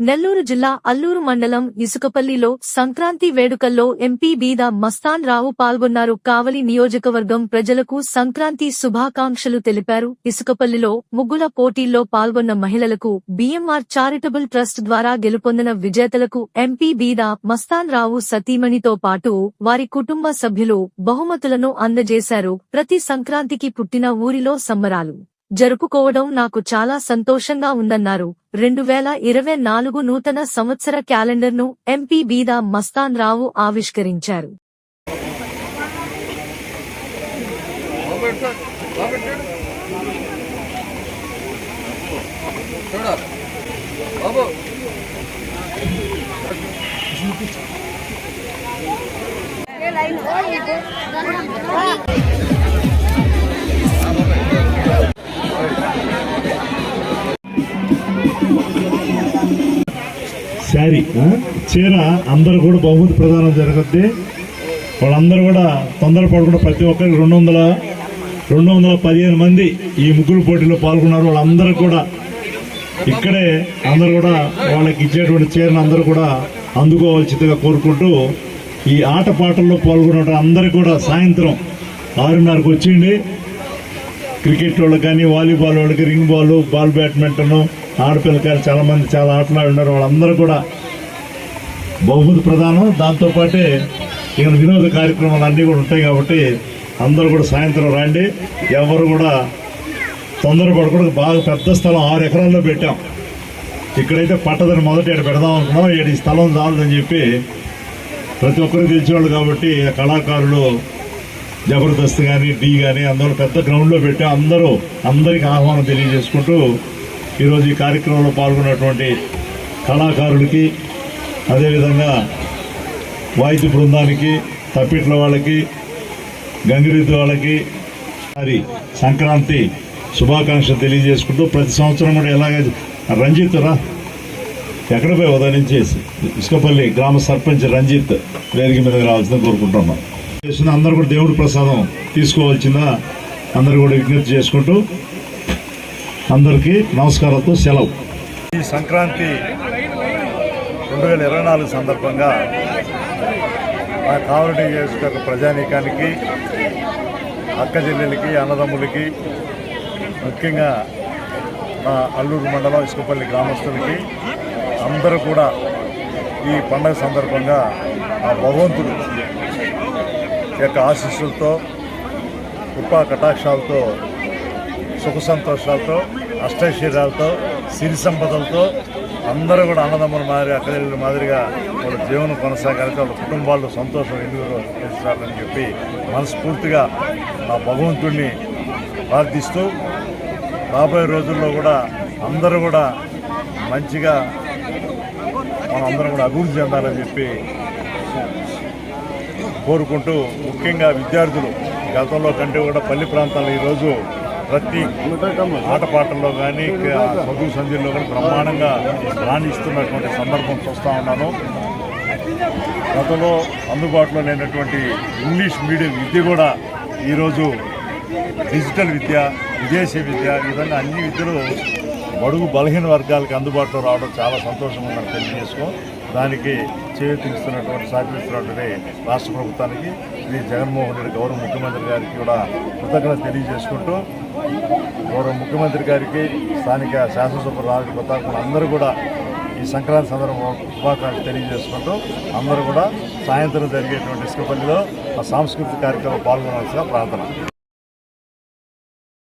నెల్లూరు జిల్లా అల్లూరు మండలం ఇసుకపల్లిలో సంక్రాంతి వేడుకల్లో ఎంపీ బీద మస్తాన్ రావు పాల్గొన్నారు. కావలి నియోజకవర్గం ప్రజలకు సంక్రాంతి శుభాకాంక్షలు తెలిపారు. ఇసుకపల్లిలో ముగ్గుల పోటీల్లో పాల్గొన్న మహిళలకు బీఎంఆర్ చారిటబుల్ ట్రస్ట్ ద్వారా గెలుపొందిన విజేతలకు ఎంపీ బీద మస్తాన్ రావు సతీమణితో పాటు వారి కుటుంబ సభ్యులు బహుమతులను అందజేశారు. ప్రతి సంక్రాంతికి పుట్టిన ఊరిలో సంబరాలు. జరుపుకోవడం నాకు చాలా సంతోషంగా ఉందన్నారు. రెండు వేల ఇరవై నాలుగు నూతన సంవత్సర క్యాలెండర్ను ఎంపీ బీదా మస్తాన్ రావు ఆవిష్కరించారు. బాబు. శారీ చీర అందరూ కూడా బహుమతి ప్రదానం జరుగుద్ది. వాళ్ళందరూ కూడా తొందరపడకుండా ప్రతి ఒక్కరికి రెండు వందల రెండు వందల పదిహేను మంది ఈ ముగ్గురు పోటీలో పాల్గొన్నారు. వాళ్ళందరూ కూడా ఇక్కడే అందరూ కూడా వాళ్ళకి ఇచ్చేటువంటి చీరను అందరూ కూడా అందుకోవాల్సిందిగా కోరుకుంటూ ఈ ఆట పాటల్లో పాల్గొన్న అందరూ కూడా సాయంత్రం ఆరున్నరకు వచ్చిండి క్రికెట్ వాళ్ళకి కానీ వాలీబాల్ వాళ్ళకి రింగ్ బాల్ బాల్ బ్యాడ్మింటన్ ఆడపిల్ల కానీ చాలామంది చాలా ఆటలు ఉన్నారు వాళ్ళందరూ కూడా బహుమతి ప్రధానం దాంతోపాటే ఇక్కడ వినోద కార్యక్రమాలు అన్నీ కూడా ఉంటాయి కాబట్టి అందరూ కూడా సాయంత్రం రండి. ఎవరు కూడా తొందరపడకూడదు. బాగా పెద్ద స్థలం ఆరు ఎకరాల్లో పెట్టాం. ఇక్కడైతే పట్టదని మొదట ఇక్కడ పెడదాం అనుకున్నాం. ఈ స్థలం చాలదని చెప్పి ప్రతి ఒక్కరికి తెలిసేవాళ్ళు కాబట్టి ఆ కళాకారులు జబర్దస్త్ కానీ డి కానీ అందరూ పెద్ద గ్రౌండ్లో పెట్టి అందరూ అందరికి ఆహ్వానం తెలియజేసుకుంటూ ఈరోజు ఈ కార్యక్రమంలో పాల్గొన్నటువంటి కళాకారులకి అదేవిధంగా వాయిద్య బృందానికి తప్పిట్ల వాళ్ళకి గంగిరెద్దు వాళ్ళకి మరి సంక్రాంతి శుభాకాంక్షలు తెలియజేసుకుంటూ ప్రతి సంవత్సరం కూడా ఎలాగ రంజిత్ రా. ఎక్కడ పోయి ఉదయం చేసి ఇసుకపల్లి గ్రామ సర్పంచ్ రంజిత్ వేదిక మీద రావాల్సిందని కోరుకుంటున్నాం చేసిన అందరూ కూడా దేవుడి ప్రసాదం తీసుకోవాల్సిందా అందరూ కూడా విజ్ఞప్తి చేసుకుంటూ అందరికీ నమస్కారాలతో సెలవు. ఈ సంక్రాంతి రెండు వేల ఇరవై నాలుగు సందర్భంగా మా కావలి నియోజకవర్గ ప్రజానీకానికి అక్క చెల్లెలకి అన్నదమ్ములకి ముఖ్యంగా మా అల్లూరు మండలం ఇసుకపల్లి గ్రామస్తులకి అందరూ కూడా ఈ పండగ సందర్భంగా ఆ భగవంతుడు యొక్క ఆశీస్సులతో కృపా కటాక్షాలతో సుఖ సంతోషాలతో అష్టైశ్వర్యాలతో సిరి సంపదలతో అందరూ కూడా అన్నదమ్ముల మాదిరి అక్కడ మాదిరిగా వాళ్ళ జీవనం కొనసాగాలి వాళ్ళ కుటుంబాల్లో సంతోషం ఎందుకు పెంచాలని చెప్పి మనస్ఫూర్తిగా నా భగవంతుడిని ప్రార్థిస్తూ రాబోయే రోజుల్లో కూడా అందరూ కూడా మంచిగా మనం అందరం కూడా అభివృద్ధి చెందాలని చెప్పి కోరుకుంటూ ముఖ్యంగా విద్యార్థులు గతంలో కంటే కూడా పల్లి ప్రాంతాల్లో ఈరోజు ప్రతి ఆటపాటల్లో కానీ చదువు సంధ్యల్లో కానీ బ్రహ్మాండంగా రాణిస్తున్నటువంటి సందర్భం చూస్తూ ఉన్నాను. గతంలో అందుబాటులో లేనటువంటి ఇంగ్లీష్ మీడియం విద్య కూడా ఈరోజు డిజిటల్ విద్య విదేశీ విద్య ఈ విధంగా అన్ని విద్యలు బడుగు బలహీన వర్గాలకు అందుబాటులో రావడం చాలా సంతోషంగా ఉందని తెలియజేసుకో. దానికి చేయూతిస్తున్నటువంటి సహకరిస్తున్నటువంటి రాష్ట్ర ప్రభుత్వానికి శ్రీ జగన్మోహన్ రెడ్డి గౌరవ ముఖ్యమంత్రి గారికి కూడా కృతజ్ఞత తెలియజేసుకుంటూ గౌరవ ముఖ్యమంత్రి గారికి స్థానిక శాసనసభ రాజు కొత్త అందరూ కూడా ఈ సంక్రాంతి సందర్భంలో శుభాకాంక్షలు తెలియజేసుకుంటూ అందరూ కూడా సాయంత్రం జరిగేటువంటి ఇసుకపల్లిలో ఆ సాంస్కృతిక కార్యక్రమం పాల్గొనాల్సిన ప్రార్థన.